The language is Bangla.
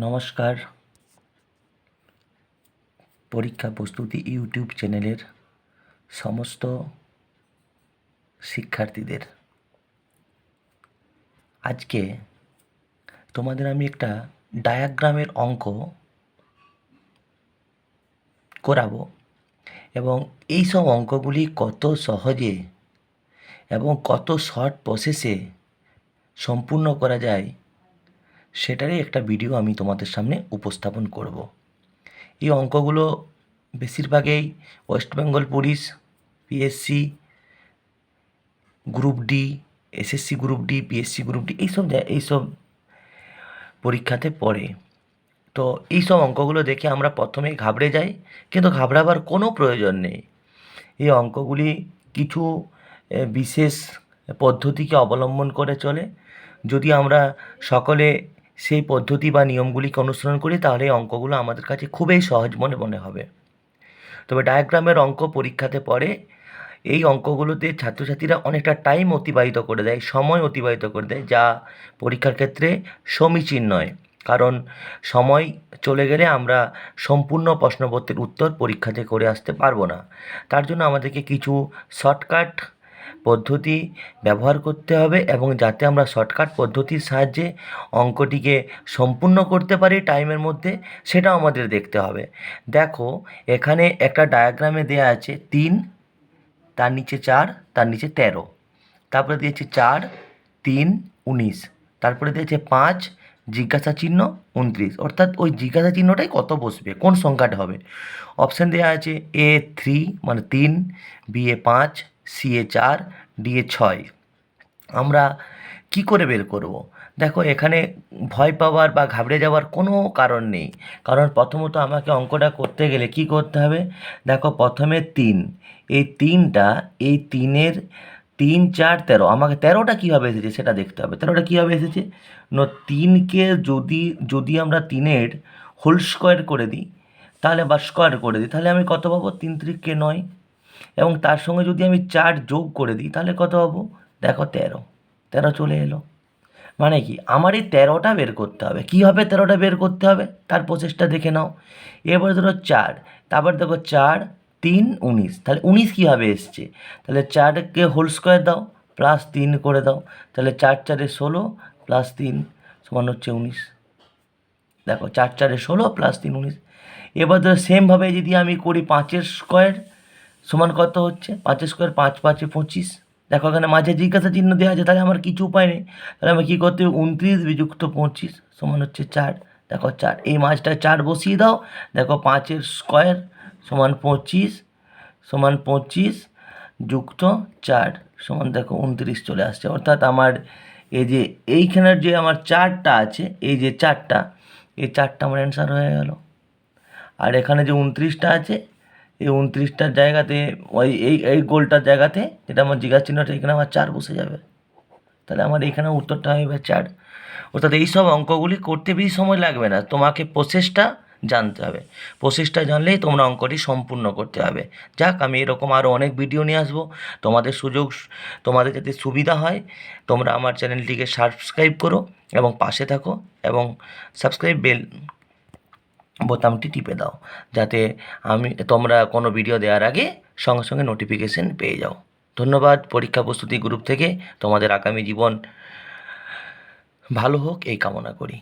নমস্কার। পরীক্ষা প্রস্তুতি ইউটিউব চ্যানেলের সমস্ত শিক্ষার্থীদের। আজকে তোমাদের আমি একটা ডায়াগ্রামের অঙ্ক করাবো এবং এই সব অঙ্কগুলি কত সহজে এবং কত শর্ট প্রসেসে সম্পূর্ণ করা যায় সেটারই একটা ভিডিও আমি তোমাদের সামনে উপস্থাপন করব। এই অঙ্কগুলো বেশিরভাগেই West Bengal police PSC group D SSC group D PSC group D এইসব এইসব পরীক্ষাতে পড়ে। তো এই সব অঙ্কগুলো দেখে আমরা প্রথমেই ঘাবড়ে যাই, কিন্তু ঘাবড়াবার কোনো প্রয়োজন নেই। এই অঙ্কগুলি কিছু বিশেষ পদ্ধতিকে অবলম্বন করে চলে। যদি আমরা সকলে সেই পদ্ধতি বা নিয়মগুলিকে অনুসরণ করি, তাহলে এই অঙ্কগুলো আমাদের কাছে খুবই সহজ মনে মনে হবে। তবে ডায়াগ্রামের অঙ্ক পরীক্ষাতে পড়ে এই অঙ্কগুলোতে ছাত্রছাত্রীরা অনেকটা টাইম অতিবাহিত করে দেয়, সময় অতিবাহিত করে দেয়, যা পরীক্ষার ক্ষেত্রে সমীচীন নয়। কারণ সময় চলে গেলে আমরা সম্পূর্ণ প্রশ্নপত্রের উত্তর পরীক্ষাতে করে আসতে পারব না। তার জন্য আমাদেরকে কিছু শর্টকাট পদ্ধতি ব্যবহার করতে হবে এবং যাতে আমরা শর্টকাট পদ্ধতির সাহায্যে অঙ্কটিকে সম্পূর্ণ করতে পারি টাইমের মধ্যে, সেটাও আমাদের দেখতে হবে। দেখো, এখানে একটা ডায়াগ্রামে দেওয়া আছে তিন, তার নিচে চার, তার নিচে তেরো। তারপরে দিয়েছে চার, তিন, উনিশ। তারপরে দিয়েছে পাঁচ, জিজ্ঞাসা চিহ্ন, উনত্রিশ। অর্থাৎ ওই জিজ্ঞাসা চিহ্নটাই কত বসবে, কোন সংখ্যাটা হবে? অপশান দেওয়া আছে এ থ্রি মানে তিন বি এ পাঁচ সি এ চার ডি এ ছয় আমরা কি করে বের করব? দেখো, এখানে ভয় পাওয়ার বা ঘাবড়ে যাওয়ার কোনো কারণ নেই। কারণ প্রথমত আমাকে অঙ্কটা করতে গেলে কি করতে হবে? দেখো, প্রথমে তিন। এই তিনটা, এই তিনের তিন, চার, তেরো। আমাকে তেরোটা কীভাবে এসেছে সেটা দেখতে হবে। তেরোটা কীভাবে এসেছে? ন, তিনকে যদি যদি আমরা তিনের হোল স্কোয়ার করে দিই, তাহলে বা স্কোয়ার করে দিই, তাহলে আমি কত পাবো? তিন ত্রিককে নয়। এবং তার সঙ্গে যদি আমি চার যোগ করে দিই, তাহলে কত পাবো দেখো তেরো। তেরো চলে এলো। মানে কি? আমার এই তেরোটা বের করতে হবে। কীভাবে তেরোটা বের করতে হবে? তার প্রসেসটা দেখে নাও। এরপরে ধরো চার। তারপর দেখো চার, তিন, উনিশ। তাহলে উনিশ কীভাবে এসছে? তাহলে চারকে হোল স্কোয়ার দাও প্লাস তিন করে দাও। তাহলে চার চারে ষোলো প্লাস তিন সমান হচ্ছে উনিশ। দেখো চার চারে ষোলো প্লাস তিন, উনিশ। এবার ধরো সেমভাবে যদি আমি করি পাঁচের স্কোয়ার সমান কত হচ্ছে? পাঁচের স্কোয়ার পাঁচ, পাঁচে পঁচিশ। দেখো এখানে মাঝে জিজ্ঞাসা চিহ্ন দেওয়া আছে, তাহলে আমার কিছু উপায় নেই। তাহলে আমি কী করতে উনত্রিশ বিযুক্ত পঁচিশ সমান হচ্ছে চার। দেখো চার, এই মাঝটায় চার বসিয়ে দাও। দেখো পাঁচের স্কোয়ার সমান পঁচিশ সমান পঁচিশ যুক্ত চার সমান দেখো উনত্রিশ চলে আসছে। অর্থাৎ আমার এই যে এইখানের যে আমার চারটা আছে, এই যে চারটা, এই চারটা আমার অ্যান্সার হয়ে গেল। আর এখানে যে উনত্রিশটা আছে এই উনত্রিশটার জায়গাতে, ওই, এই এই গোলটার জায়গাতে যেটা আমার জিজ্ঞাসা চিহ্নটা এখানে আমার চার বসে যাবে। তাহলে আমার এখানে উত্তরটা হবে চার। অর্থাৎ এই সব অঙ্কগুলি করতে বেশি সময় লাগবে না, তোমাকে প্রসেসটা জানতে হবে। প্রসেসটা জানলেই তোমরা অঙ্কটি সম্পূর্ণ করতে হবে যাক, আমি এরকম আরও অনেক ভিডিও নিয়ে আসব। তোমাদের সুযোগ, তোমাদের যাতে সুবিধা হয়, তোমরা আমার চ্যানেলটিকে সাবস্ক্রাইব করো এবং পাশে থাকো এবং সাবস্ক্রাইব বেল বোতামটি টিপে দাও, যাতে আমি, তোমরা কোনো ভিডিও দেওয়ার আগে সঙ্গে সঙ্গে নোটিফিকেশন পেয়ে যাও। ধন্যবাদ, পরীক্ষা প্রস্তুতি গ্রুপ থেকে তোমাদের আগামী জীবন ভালো হোক, এই কামনা করি।